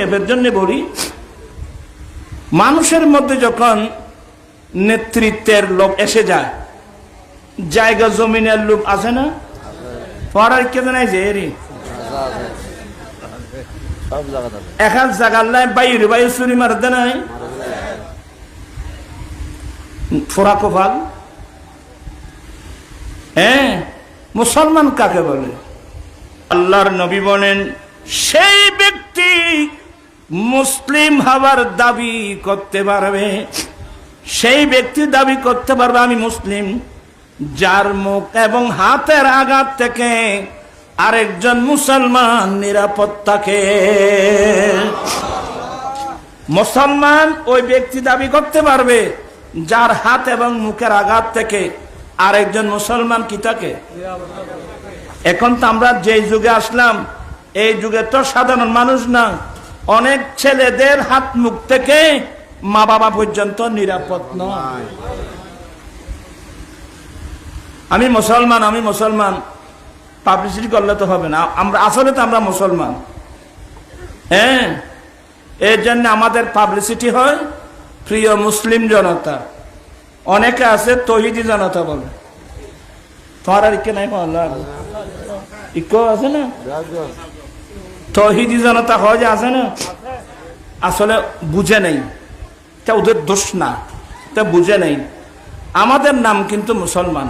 সংক্ষেপের জন্য বলি মানুষের মধ্যে যখন নেতৃত্বের লোক এসে যায়, জায়গা জমিনের লোক আছে না? পড়ার কে জানাই যে, এরি? সব জায়গা আছে এক হাত জাগার লাই বাইরে বাইরে চুরি মারতে নাই? ফোরা কোপাল হ্যাঁ মুসলমান কাকে বলে? আল্লাহর নবী বলেন, সেই ব্যক্তি মুসলিম হওয়ার দাবি করতে পারবে, সেই ব্যক্তি দাবি করতে পারবে, আমি মুসলিম। যার মুখ এবং হাতের আঘাত থেকে আরেকজন মুসলমান নিরাপদ থাকে। মুসলমান ওই ব্যক্তি দাবি করতে পারবে, যার হাত এবং মুখের আঘাত থেকে আরেকজন মুসলমান কি থাকে? এখন তো আমরা যে যুগে আসলাম, এই যুগে তো সাধারণ মানুষ না। অনেক ছেলেদের হাত মুখ থেকে মা বাবা পর্যন্ত নিরাপদ নয়। আমি মুসলমান আমি মুসলমান। পাবলিসিটি করলে তো হবে না। আমরা, আসলে তো আমরা মুসলমান। হ্যাঁ? এর জন্য আমাদের পাবলিসিটি হয় প্রিয় মুসলিম জনতা। অনেকে আছে তহিদি জনতা বলে। তোমার আর ইকে নাই মহল্লা ইকো আছে না? তহিদি জনতা হয় যে আছে না, আসলে বুঝে নেই। তা ওদের দোষ না, তা বুঝে নেই। আমাদের নাম কিন্তু মুসলমান।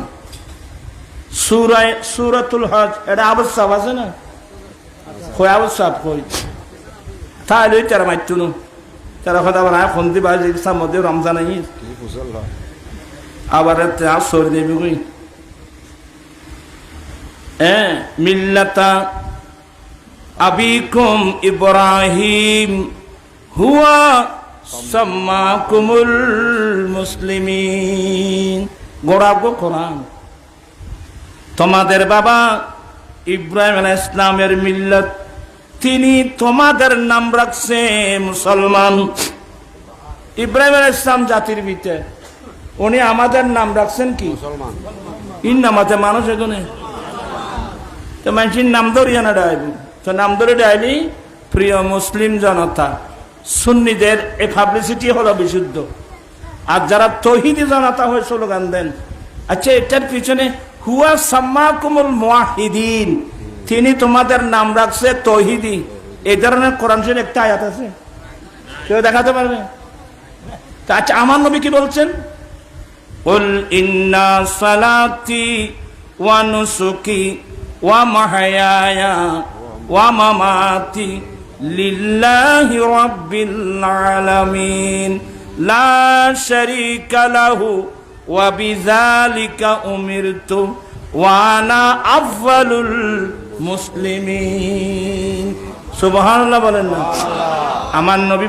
সুরায়, সুরাতুল হজ, এটা আবশ্যক আছে না? কই আবশ্যক কই? তাহলে তারা মাইতুনু তারা কথা বলা বাজ ইসলাম মধ্যে রমজান হয় আবার সরি দেবি হ্যাঁ মিল্লাতা আবিকুম ইব্রাহিম হুয়া সাম্মাকুমুল মুসলিমিন। গোড়াবো কোরআন। তোমাদের বাবা ইব্রাহিম আলাহ ইসলামের মিল্লত তিনি তোমাদের নাম রাখছে মুসলমান। ইব্রাহিম আলাহ ইসলাম জাতির ভিতরে উনি আমাদের নাম রাখছেন কি? মুসলমান। ইন নামাতে মানুষ এখানে তো মানুষের নাম ধরিয়া না ডাইবি। তো নাম ধরে ডাইলি প্রিয় মুসলিম জনতা সুন্নিদের এই পাবলিসিটি হলো বিশুদ্ধ আর যারা তহিদি জনতা হয়ে স্লোগান দেন আচ্ছা এটার পিছনে হুয়া সাম্মা কুমুল মুয়াহিদিন তিনি তোমাদের নাম রাখছে তহিদি এই ধরনের কোরআন শরীফ একটা আয়াত আছে কেউ দেখাতে পারবে তা আচ্ছা আমার নবী কি বলছেন قل إن صلاتي ونسكي ومحياي ومماتي لله رب العالمين لا شريك له وبذلك أمرت وأنا أفضل المسلمين সুবহান আল্লাহ বলেন না আমার নবী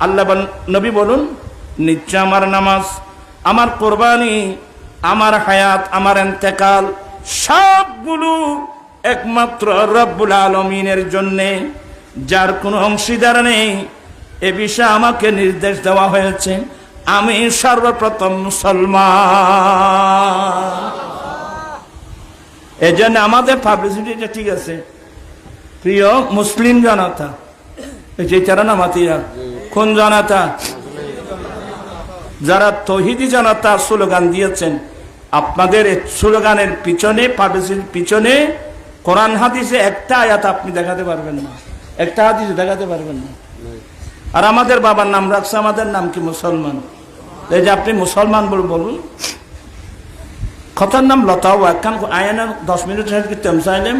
আল্লাহ বল- নবী বলুন নিশ্চয় আমার নামাজ আমার কোরবানি আমার হায়াত আমার এন্তেকাল সবগুলো একমাত্র রব্বুল আলমিনের জন্যে, যার কোনো অংশীদার নেই, এ বিষয়ে আমাকে নির্দেশ দেওয়া হয়েছে, আমি সর্বপ্রথম মুসলমান। এই জন্য আমাদের পাবলিসিটিটা ঠিক আছে। প্রিয় মুসলিম জনতা যে তারা নামাতিয়া কোন জনতা? যারা তহিদি জনতা স্লোগান দিয়েছেন, আপনাদের স্লোগানের পিছনে পাবলিসিটির পিছনে কোরআন হাদিসে একটা আয়াত আপনি দেখাতে পারবেন না। একটা হাদিসে দেখাতে পারবেন না। আর আমাদের বাবার নাম রাখছে, আমাদের নাম কি মুসলমান? এই যে আপনি মুসলমান বল বলুন। কথার নাম লতাও, একখান আয়ানা দশ মিনিট তেমসাইলেম?